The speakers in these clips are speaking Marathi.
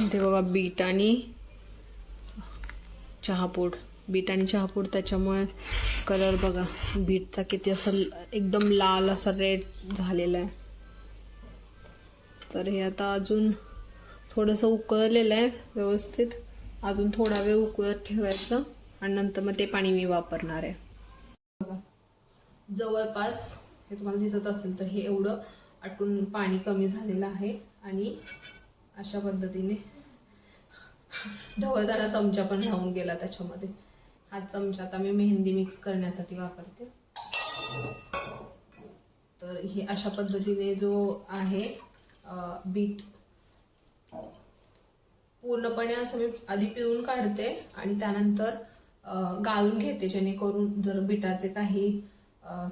इथे बघा बीट आणि चहापूड. बीट आणि चहापूड त्याच्यामुळे कलर बघा. बीटचा किती असं एकदम लाल असा रेड झालेला आहे. तर हे आता अजून थोडंसं उकळलेलं आहे व्यवस्थित. अजून थोडा वेळ उकळत ठेवायचं आणि नंतर मग ते पाणी मी वापरणार आहे. बघा. जवळपास हे तुम्हाला दिसत असेल तर हे एवढं आटून पाणी कमी झालेलं आहे आणि अशा पद्धतीने ढवळदारा चमचा पण राहून गेला त्याच्यामध्ये. हा चमचा आता मी मेहंदी मिक्स करण्यासाठी वापरते. तर हे अशा पद्धतीने जो आहे बीट पूर्णपणे असं मी आधी पिळून काढते आणि त्यानंतर गाळून घेते. जेणेकरून जर बिटाचे काही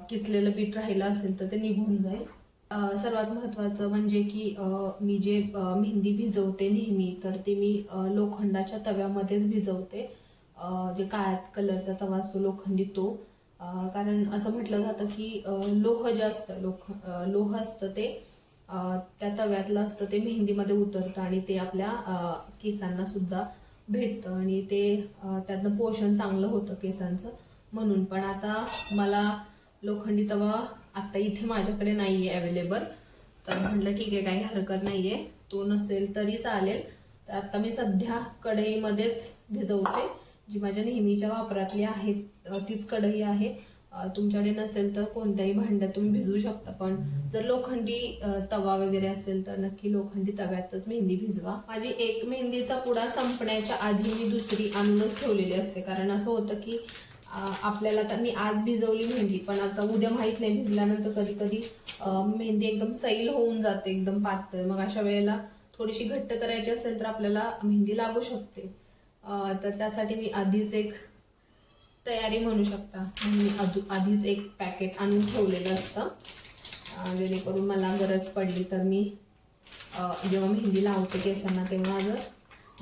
किसलेलं बीट राहिलं असेल तर ते निघून जाईल. सर्वात महत्त्वाचं म्हणजे की मी जे मेहंदी भिजवते नेहमी तर ते मी लोखंडाच्या तव्यामध्येच भिजवते. जे काळ्या कलरचा तवा असतो लोखंडी तो. कारण असं म्हटलं जातं की लोह जे असतं लोख लोह असतं ते त्या तव्यातलं असतं ते मेहंदीमध्ये उतरतं आणि ते आपल्या केसांना सुद्धा भेटतं आणि ते त्यातनं पोषण चांगलं होतं केसांचं. म्हणून पण आता मला लोखंडी तवा आता इथे माझ्याकडे नाही आहे अवेलेबल तर म्हटलं ठीक आहे काही हरकत नाही आहे तो नसेल तरी चालेल. तर आता मी सध्या कढईमध्येच भिजवते. जी माझ्या नेहमीच्या वापरातली आहे तीच कढई आहे. तुमच्याकडे नसेल तर कोणत्याही भांड्यात तुम्ही भिजवू शकता. पण जर लोखंडी तवा वगैरे असेल तर नक्की लोखंडी तव्यातच मेहंदी भिजवा. माझी एक मेहंदीचा पुडा संपण्याच्या आधी मी दुसरी आणूनच ठेवलेली असते. कारण असं होतं की आपल्याला आता मी आज भिजवली मेहंदी पण आता उद्या माहीत नाही भिजल्यानंतर कधी कधी मेहंदी एकदम सैल होऊन जाते एकदम पातळ. मग अशा वेळेला थोडीशी घट्ट करायची असेल तर आपल्याला मेहंदी लागू शकते. तर त्यासाठी मी आधीच एक तयारी म्हणू शकता. मी आधू आधीच एक पॅकेट आणून ठेवलेलं असतं. जेणेकरून मला गरज पडली तर मी जेव्हा मेहंदी लावते केसांना तेव्हा जर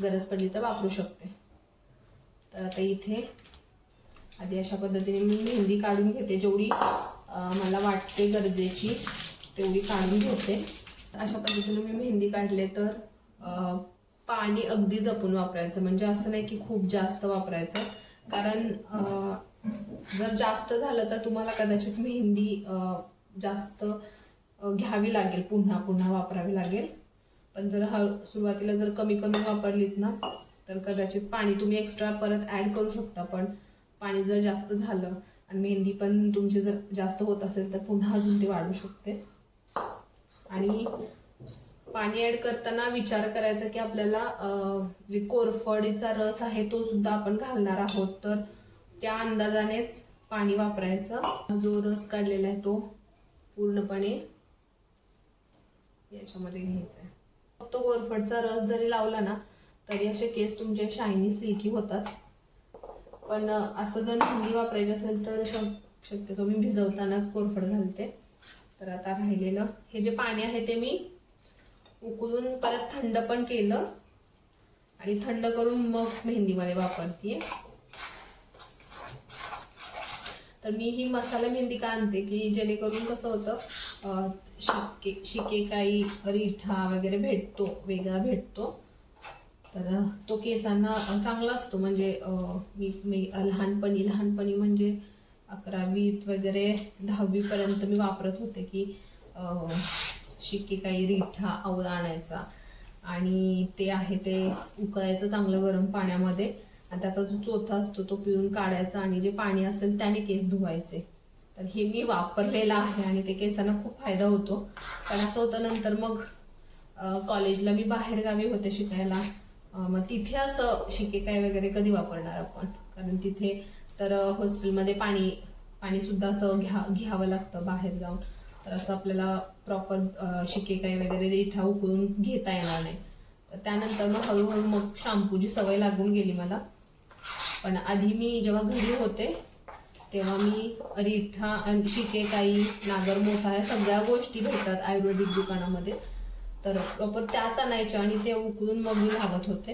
गरज पडली तर वापरू शकते. तर आता इथे आधी अशा पद्धतीने मी मेहंदी काढून घेते. जेवढी मला वाटते गरजेची तेवढी काढून घेते. अशा पद्धतीने मी मेहंदी काढले तर पाणी अगदी जपून वापरायचं. म्हणजे असं नाही की खूप जास्त वापरायचं. कारण जर जास्त झालं तर तुम्हाला कदाचित मेहंदी जास्त घ्यावी लागेल. पुन्हा पुन्हा वापरावी लागेल. पण जर ह सुरुवातीला जर कमी कमी वापरलीत ना तर कदाचित पाणी तुम्ही एक्स्ट्रा परत ॲड करू शकता. पण पाणी जर जास्त झालं आणि मेहंदी पण तुमची जर जास्त होत असेल तर पुन्हा अजून ती वाढू शकते. आणि पाणी ॲड करताना विचार करायचा की आपल्याला जे कोरफडीचा रस आहे तो सुद्धा आपण घालणार आहोत. तर त्या अंदाजानेच पाणी वापरायचं. जो रस काढलेला आहे तो पूर्णपणे याच्यामध्ये घ्यायचा आहे. फक्त कोरफडचा रस जरी लावला ना तरी असे केस तुमचे शायनी सिल्की होतात. पण असं जर मेहंदी वापरायची असेल तर शक- शक्यतो मी भिजवतानाच कोरफड घालते. तर आता राहिलेलं हे जे पाणी आहे ते मी उकळून परत थंड पण केलं आणि थंड करून मग मेहंदीमध्ये वापरते तर मी ही मसाला मेहंदी का आणते? की जेणेकरून कसं होतं शिके शिके शिकेकाई रिठा वगैरे भेटतो वेगळा भेटतो. तर तो केसांना चांगला असतो. म्हणजे मी मी लहानपणी लहानपणी म्हणजे अकरावीत वगैरे दहावीपर्यंत मी वापरत होते की अं, काही रिठा आवळा आणायचा. आणि ते आहे ते उकळायचं चांगलं गरम पाण्यामध्ये. आणि त्याचा जो चोथा असतो तो पिळून काढायचा आणि जे पाणी असेल त्याने केस धुवायचे. तर हे मी वापरलेलं आहे आणि ते केसांना खूप फायदा होतो. पण असं होतं नंतर मग कॉलेजला मी बाहेरगावी होते शिकायला. मग तिथे असं शिके काय वगैरे कधी वापरणार आपण? कारण तिथे तर हॉस्टेलमध्ये पाणी पाणी सुद्धा असं घ्या घ्यावं लागतं बाहेर जाऊन. तर असं आपल्याला प्रॉपर शिके काय वगैरे रिठा उकळून घेता येणार नाही. तर त्यानंतर मग हळूहळू मग शॅम्पूची सवय लागून गेली मला. पण आधी मी जेव्हा घरी होते तेव्हा मी रिठा आणि शिकेकाई नागर मोठा या सगळ्या गोष्टी भेटतात आयुर्वेदिक दुकानामध्ये. तर प्रॉपर त्याच आणायच्या आणि ते उकळून मग मी घालत होते.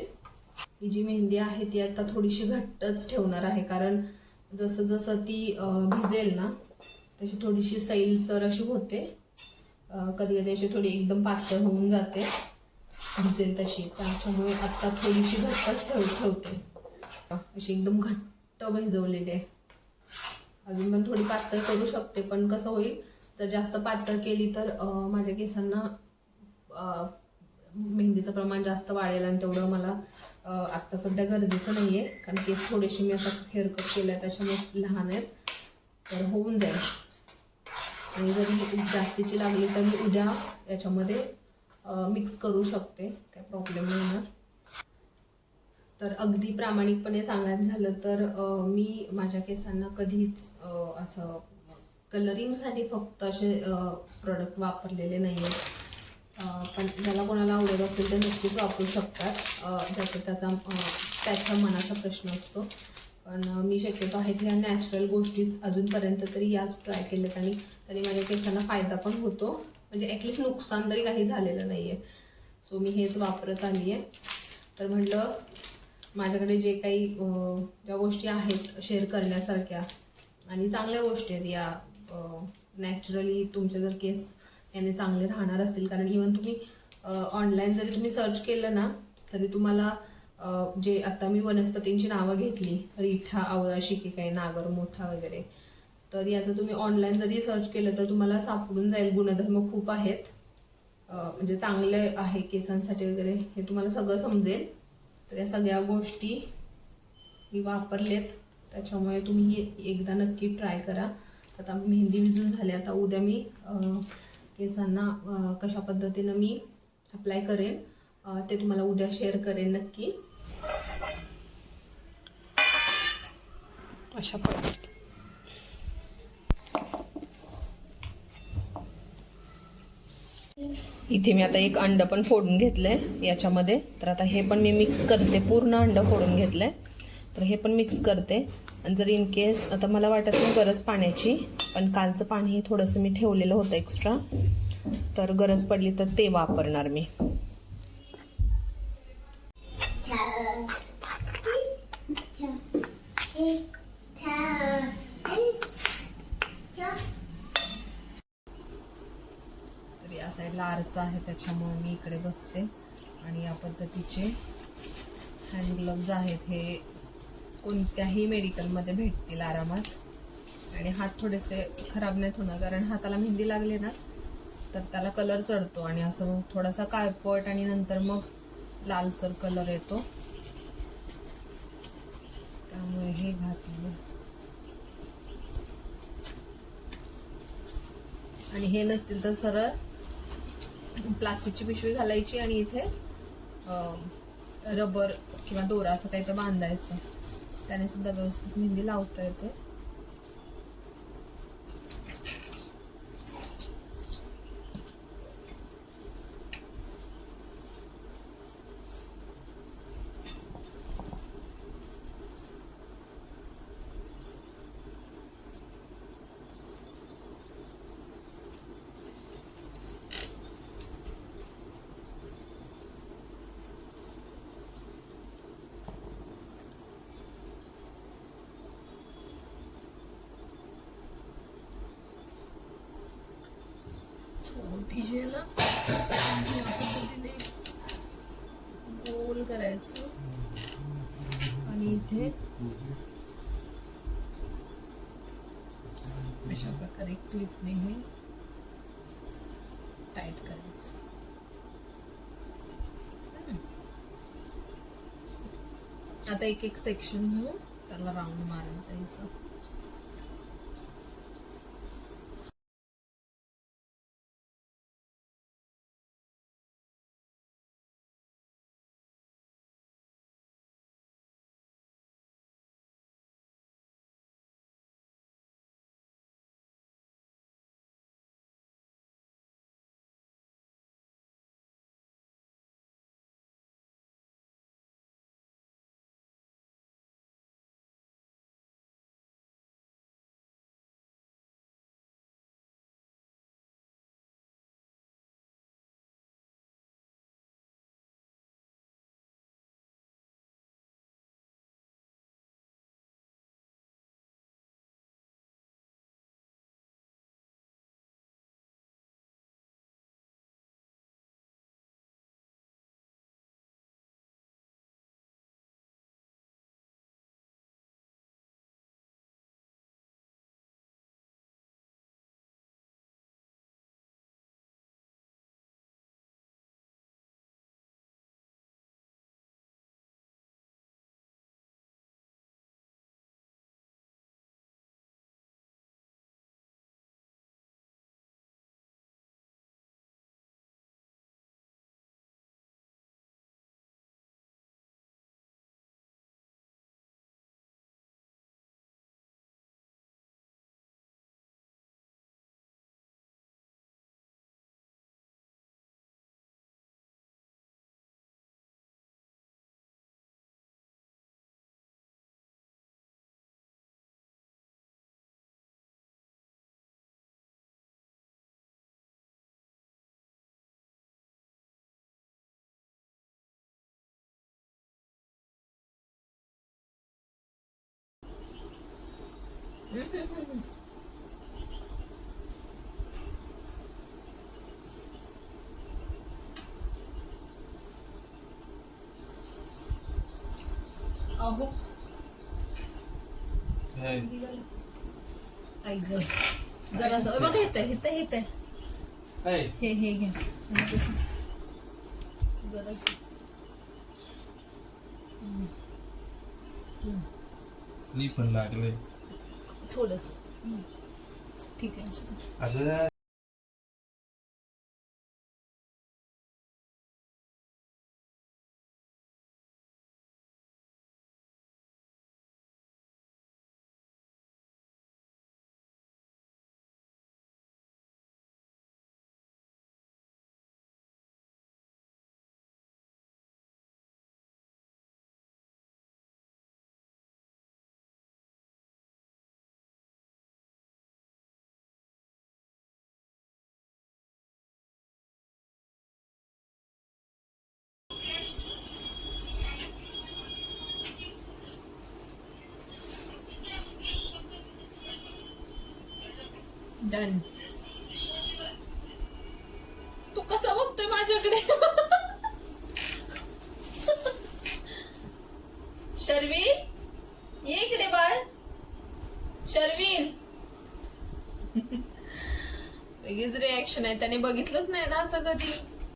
ही जी मेहंदी आहे ती आता थोडीशी घट्टच ठेवणार आहे कारण जसं जसं ती भिजेल ना तशी थोडीशी सैलसर अशी होते. कधी कधी अशी थोडी एकदम पातळ होऊन जाते भिजेल तशी. त्याच्यामुळे आत्ता थोडीशी घट्टच ठेव ठेवते. अशी एकदम घट्ट भिजवलेली आहे. अजून पण थोडी पातळ करू शकते पण कसं होईल जर जास्त पातळ केली तर माझ्या केसांना मेहंदीचं प्रमाण जास्त वाढेल आणि तेवढं मला आत्ता सध्या गरजेचं नाही आहे कारण केस थोडेसे मी आता हेअरकट केलं आहे त्याच्यामुळे लहान आहेत. तर होऊन जाईल. आणि जरी जास्तीची लागली तर मी उद्या याच्यामध्ये मिक्स करू शकते. काय प्रॉब्लेम नाही तर अगदी प्रामाणिकपणे सांगायचं झालं तर मी माझ्या केसांना कधीच असं कलरिंगसाठी फक्त असे प्रोडक्ट वापरलेले नाही आहेत पण ज्याला कोणाला आवडत असेल ते नक्कीच वापरू शकतात. ज्याचा त्याचा त्याच्या मनाचा प्रश्न असतो. पण मी शक्यतो आहे की ह्या नॅचरल गोष्टीच अजूनपर्यंत तरी याच ट्राय केल्यात आणि तरी माझ्या केसांना फायदा पण होतो. म्हणजे ॲटलिस्ट नुकसान तरी काही झालेलं नाही आहे सो मी हेच वापरत आली आहे तर म्हटलं माझ्याकडे जे काही ज्या गोष्टी आहेत शेअर करण्यासारख्या आणि चांगल्या गोष्टी आहेत या नॅचरली तुमचे जर केस याने चांगले राहणार असतील. कारण इवन तुम्ही ऑनलाईन जरी तुम्ही सर्च केलं ना तरी तुम्हाला जे आता मी वनस्पतींची नावं घेतली रिठा आवळा शिकेकाई नागर मोठा वगैरे तर याचं तुम्ही ऑनलाईन जरी सर्च केलं तर तुम्हाला सापडून जाईल. गुणधर्म खूप आहेत. म्हणजे चांगले आहे केसांसाठी वगैरे हे तुम्हाला सगळं समजेल. तर या सगळ्या गोष्टी मी वापरलेत. त्याच्यामुळे तुम्ही एकदा नक्की ट्राय करा. आता मेहंदी विजून झाली. आता उद्या मी केसांना कशा पद्धतीनं मी अप्लाय करेन ते तुम्हाला उद्या शेअर करेन नक्की. अशा पद्धती इथे मी आता एक अंड पण फोडून घेतलंय याच्यामध्ये. तर आता हे पण मी मिक्स करते पूर्ण अंड फोडून घेतलंय. तर हे पण मिक्स करते. जर इन केस आता मला वाटत नाही गरज पाण्याची पण कालचं पाणी हे थोडंसं मी ठेवलेलं होतं एक्स्ट्रा तर गरज पडली तर ते वापरणार मी. तर या साईडला आरसा आहे त्याच्यामुळे मी इकडे बसते. आणि या पद्धतीचे हँडग्लोव्ज आहेत हे कोणत्याही मेडिकलमध्ये भेटतील आरामात. आणि हात थोडेसे खराब नाहीत होणार कारण हाताला मेहंदी लागली ना तर त्याला कलर चढतो आणि असं थोडासा काळपट आणि नंतर मग लालसर कलर येतो. त्यामुळे हे घातलं. आणि हे नसतील तर सरळ प्लास्टिकची पिशवी घालायची आणि इथे रबर किंवा दोरा असं काही तर बांधायचं. त्याने सुद्धा व्यवस्थित मेहंदी लावता येते. छोटी या पद्धतीने गोल करायचं. आणि इथे अशा प्रकारे क्लिपने हे टाईट करायचं. आता एक एक सेक्शन घेऊन त्याला राऊंड मारून जायचं. अहो. हे, ग. जरासं बघा इथं इथं हे. हे हे. घ्या जरासं. मी पण लागले. थोडस ठीक आहे असं. अगं डन तू कसा बघतोय माझ्याकडे? शर्विन ये इकडे बाळ. शर्विन वेगळीच रिॲक्शन आहे. त्याने बघितलंच नाही ना असं कधी?